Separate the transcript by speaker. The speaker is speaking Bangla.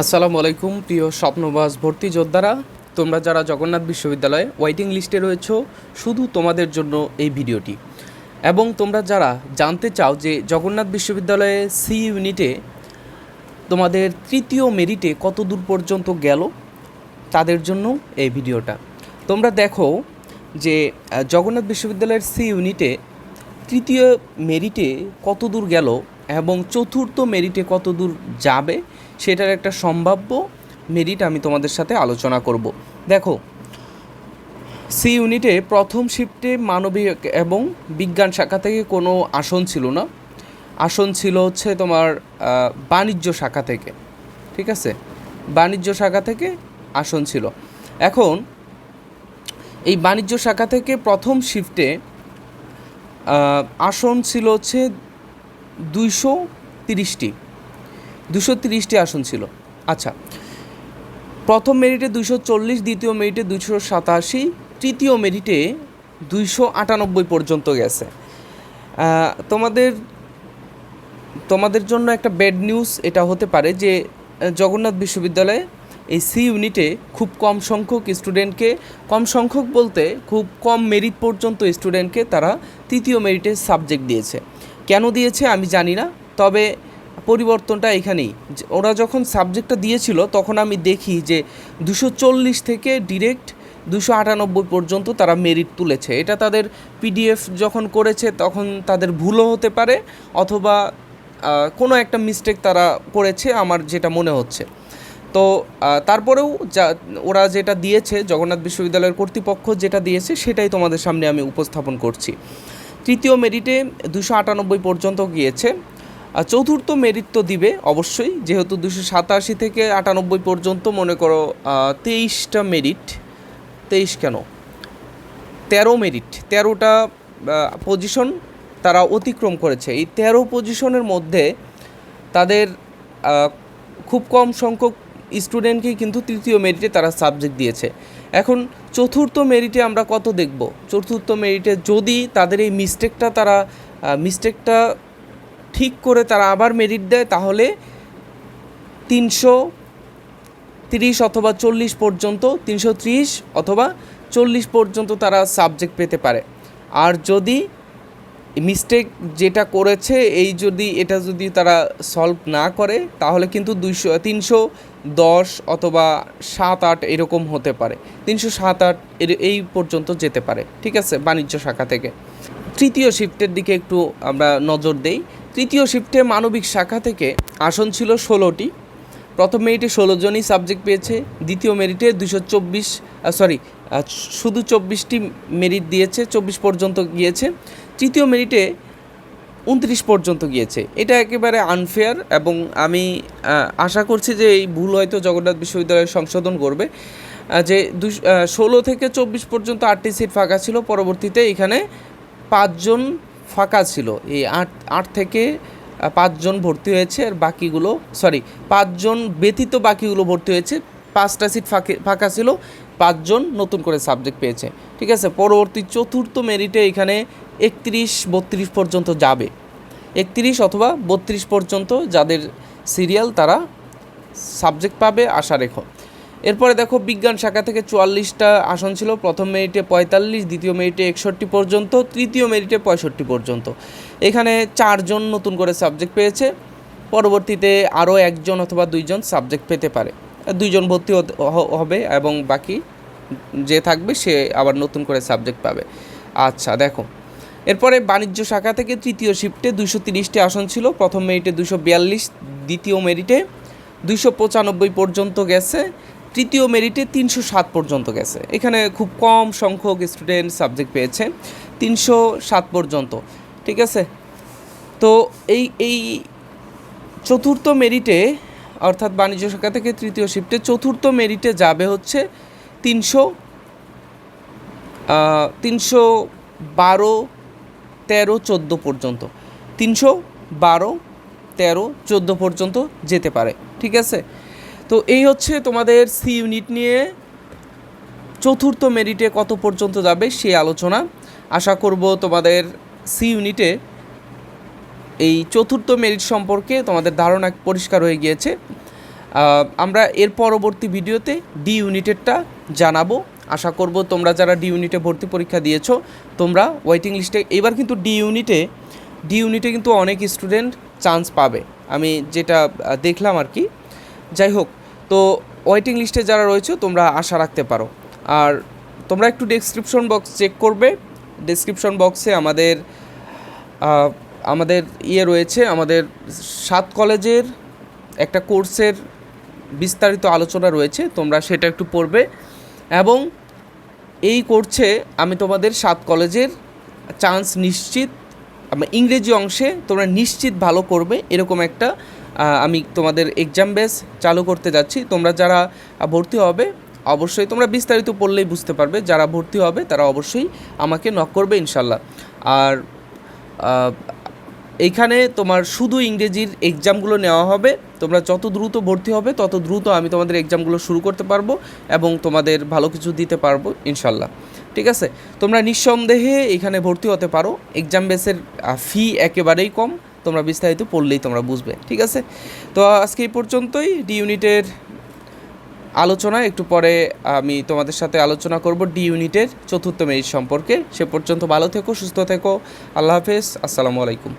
Speaker 1: আসসালামু আলাইকুম, প্রিয় স্বপ্নবাস ভর্তি যোদ্ধারা। তোমরা যারা জগন্নাথ বিশ্ববিদ্যালয়ে ওয়েটিং লিস্টে রয়েছো, শুধু তোমাদের জন্য এই ভিডিওটি। এবং তোমরা যারা জানতে চাও যে জগন্নাথ বিশ্ববিদ্যালয়ে সি ইউনিটে তোমাদের তৃতীয় মেরিটে কত দূর পর্যন্ত গেল, তাদের জন্য এই ভিডিওটা। তোমরা দেখো যে জগন্নাথ বিশ্ববিদ্যালয়ের সি ইউনিটে তৃতীয় মেরিটে কত দূর গেল এবং চতুর্থ মেরিটে কত দূর যাবে সেটার একটা সম্ভাব্য মেরিট আমি তোমাদের সাথে আলোচনা করব। দেখো, সি ইউনিটে প্রথম শিফটে মানবিক এবং বিজ্ঞান শাখা থেকে কোনো আসন ছিল না। আসন ছিল হচ্ছে তোমার বাণিজ্য শাখা থেকে, ঠিক আছে? বাণিজ্য শাখা থেকে আসন ছিল। এখন, এই বাণিজ্য শাখা থেকে প্রথম শিফটে আসন ছিল হচ্ছে দুইশো তিরিশটি। দুশো তিরিশটি আসন ছিল। আচ্ছা প্রথম মেরিটে দুশো চল্লিশ, দ্বিতীয় মেরিটে দুইশো সাতাশি, তৃতীয় মেরিটে দুইশো আটানব্বই পর্যন্ত গেছে। তোমাদের তোমাদের জন্য একটা ব্যাড নিউজ এটা হতে পারে যে জগন্নাথ বিশ্ববিদ্যালয়ে এই সি ইউনিটে খুব কম সংখ্যক স্টুডেন্টকে কম সংখ্যক বলতে খুব কম মেরিট পর্যন্ত স্টুডেন্টকে তারা তৃতীয় মেরিটে সাবজেক্ট দিয়েছে। কেন দিয়েছে আমি জানি না, তবে পরিবর্তনটা এখানেই। ওরা যখন সাবজেক্টটা দিয়েছিল, তখন আমি দেখি যে দুশো চল্লিশ থেকে ডিরেক্ট দুশো আটানব্বই পর্যন্ত তারা মেরিট তুলেছে। এটা তাদের পিডিএফ যখন করেছে, তখন তাদের ভুলও হতে পারে, অথবা কোনো একটা মিস্টেক তারা করেছে, আমার যেটা মনে হচ্ছে। তো তারপরেও যা, ওরা যেটা দিয়েছে, জগন্নাথ বিশ্ববিদ্যালয়ের কর্তৃপক্ষ যেটা দিয়েছে, সেটাই তোমাদের সামনে আমি উপস্থাপন করছি। তৃতীয় মেরিটে দুশো আটানব্বই পর্যন্ত গিয়েছে। চতুর্থ মেরিট তো দিবে অবশ্যই, যেহেতু দুশো সাতাশি থেকে আটানব্বই পর্যন্ত, মনে করো তেইশটা মেরিট। তেইশ কেন? তেরো মেরিট, তেরোটা পজিশন তারা অতিক্রম করেছে। এই তেরো পজিশনের মধ্যে তাদের খুব কম সংখ্যক স্টুডেন্টকেই কিন্তু তৃতীয় মেরিটে তারা সাবজেক্ট দিয়েছে। এখন চতুর্থ মেরিটে আমরা কত দেখব? চতুর্থ মেরিটে যদি তাদের এই মিস্টেকটা তারা মিস্টেকটা ঠিক করে তারা আবার মেরিট দেয়, তাহলে তিনশো তিরিশ অথবা চল্লিশ পর্যন্ত, তিনশো ত্রিশ অথবা চল্লিশ পর্যন্ত তারা সাবজেক্ট পেতে পারে। আর যদি মিস্টেক যেটা করেছে, এই যদি, এটা যদি তারা সলভ না করে, তাহলে কিন্তু দুইশো, তিনশো দশ অথবা সাত আট এরকম হতে পারে। তিনশো সাত আট এর এই পর্যন্ত যেতে পারে। ঠিক আছে? বাণিজ্য শাখা থেকে। তৃতীয় শিফটের দিকে একটু আমরা নজর দেই। তৃতীয় শিফটে মানবিক শাখা থেকে আসন ছিল ষোলোটি। প্রথম মেরিটে ষোলো জনই সাবজেক্ট পেয়েছে। দ্বিতীয় মেরিটে দুশো চব্বিশ সরি শুধু চব্বিশটি মেরিট দিয়েছে, চব্বিশ পর্যন্ত গিয়েছে। তৃতীয় মেরিটে উনত্রিশ পর্যন্ত গিয়েছে। এটা একেবারে আনফেয়ার এবং আমি আশা করছি যে এই ভুল হয়তো জগন্নাথ বিশ্ববিদ্যালয় সংশোধন করবে। যে দুশ ষোলো থেকে চব্বিশ পর্যন্ত আটটি সিট ফাঁকা ছিল, পরবর্তীতে এখানে পাঁচজন ফাঁকা ছিল। এই আট আট থেকে পাঁচজন ভর্তি হয়েছে আর বাকিগুলো সরি পাঁচজন ব্যতীত বাকিগুলো ভর্তি হয়েছে। পাঁচটা সিট ফাঁকে ফাঁকা ছিল, পাঁচজন নতুন করে সাবজেক্ট পেয়েছে। ঠিক আছে? পরবর্তী চতুর্থ মেরিটে এখানে একত্রিশ, বত্রিশ পর্যন্ত যাবে। একত্রিশ অথবা বত্রিশ পর্যন্ত যাদের সিরিয়াল তারা সাবজেক্ট পাবে, আশা রেখো। এরপরে দেখো, বিজ্ঞান শাখা থেকে চুয়াল্লিশটা আসন ছিল। প্রথম মেরিটে পঁয়তাল্লিশ, দ্বিতীয় মেরিটে একষট্টি পর্যন্ত, তৃতীয় মেরিটে পঁয়ষট্টি পর্যন্ত। এখানে চারজন নতুন করে সাবজেক্ট পেয়েছে। পরবর্তীতে আরও একজন অথবা দুইজন সাবজেক্ট পেতে পারে। দুইজন ভর্তি হবে এবং বাকি যে থাকবে সে আবার নতুন করে সাবজেক্ট পাবে। আচ্ছা দেখো। এরপরে বাণিজ্য শাখা থেকে তৃতীয় শিফটে দুশো তিরিশটি আসন ছিল। প্রথম মেরিটে দুশো বিয়াল্লিশ, দ্বিতীয় মেরিটে দুশো পঁচানব্বই পর্যন্ত গেছে। তৃতীয় মেরিটে তিনশো সাত পর্যন্ত গেছে। এখানে খুব কম সংখ্যক স্টুডেন্ট সাবজেক্ট পেয়েছে। তিনশো সাত পর্যন্ত, ঠিক আছে? তো এই এই চতুর্থ মেরিটে অর্থাৎ বাণিজ্য শাখা থেকে তৃতীয় শিফটে চতুর্থ মেরিটে যাবে হচ্ছে তিনশো তিনশো বারো, তেরো, চোদ্দ পর্যন্ত। তিনশো বারো, তেরো, চোদ্দ পর্যন্ত যেতে পারে। ঠিক আছে? তো এই হচ্ছে তোমাদের সি ইউনিট নিয়ে চতুর্থ মেরিটে কত পর্যন্ত যাবে সেই আলোচনা। আশা করব তোমাদের সি ইউনিটে এই চতুর্থ মেরিট সম্পর্কে তোমাদের ধারণা পরিষ্কার হয়ে গিয়েছে। আমরা এর পরবর্তী ভিডিওতে ডি ইউনিটেরটা জানাব। আশা করব তোমরা যারা ডি ইউনিটে ভর্তি পরীক্ষা দিয়েছ, তোমরা ওয়েটিং লিস্টে এবার কিন্তু ডি ইউনিটে ডি ইউনিটে কিন্তু অনেক স্টুডেন্ট চান্স পাবে। আমি যেটা দেখলাম আর কি। যাই হোক, তো ওয়েটিং লিস্টে যারা রয়েছে, তোমরা আশা রাখতে পারো। আর তোমরা একটু ডেসক্রিপশন বক্স চেক করবে। ডেসক্রিপশন বক্সে আমাদের আমাদের ইয়ে রয়েছে, আমাদের সাত কলেজের একটা কোর্সের বিস্তারিত আলোচনা রয়েছে, তোমরা সেটা একটু পড়বে। এবং এই কোর্সে আমি তোমাদের সাত কলেজের চান্স নিশ্চিত ইংরেজি অংশে তোমরা নিশ্চিত ভালো করবে, এরকম একটা আমি তোমাদের এক্সাম বেস চালু করতে যাচ্ছি। তোমরা যারা ভর্তি হবে, অবশ্যই তোমরা বিস্তারিত পড়লেই বুঝতে পারবে, যারা ভর্তি হবে তারা অবশ্যই আমাকে নক করবে ইনশাল্লাহ আর এইখানে তোমার শুধু ইংরেজির এক্সামগুলো নেওয়া হবে, তোমরা যত দ্রুত ভর্তি হবে, তত দ্রুত আমি তোমাদের এক্সামগুলো শুরু করতে পারব এবং তোমাদের ভালো কিছু দিতে পারব ইনশাল্লাহ ঠিক আছে? তোমরা নিঃসন্দেহে এখানে ভর্তি হতে পারো। এক্সাম বেসের ফি একেবারেই কম, তোমরা বিস্তারিত পড়লেই তোমরা বুঝবে। ঠিক আছে? তো আজকে এই পর্যন্তই। ডি ইউনিটের আলোচনা, একটু পরে আমি তোমাদের সাথে আলোচনা করব ডি ইউনিটের চতুর্থ মেরিট সম্পর্কে। সে পর্যন্ত ভালো থেকো, সুস্থ থেকো। আল্লাহ হাফেজ। আসসালামু আলাইকুম।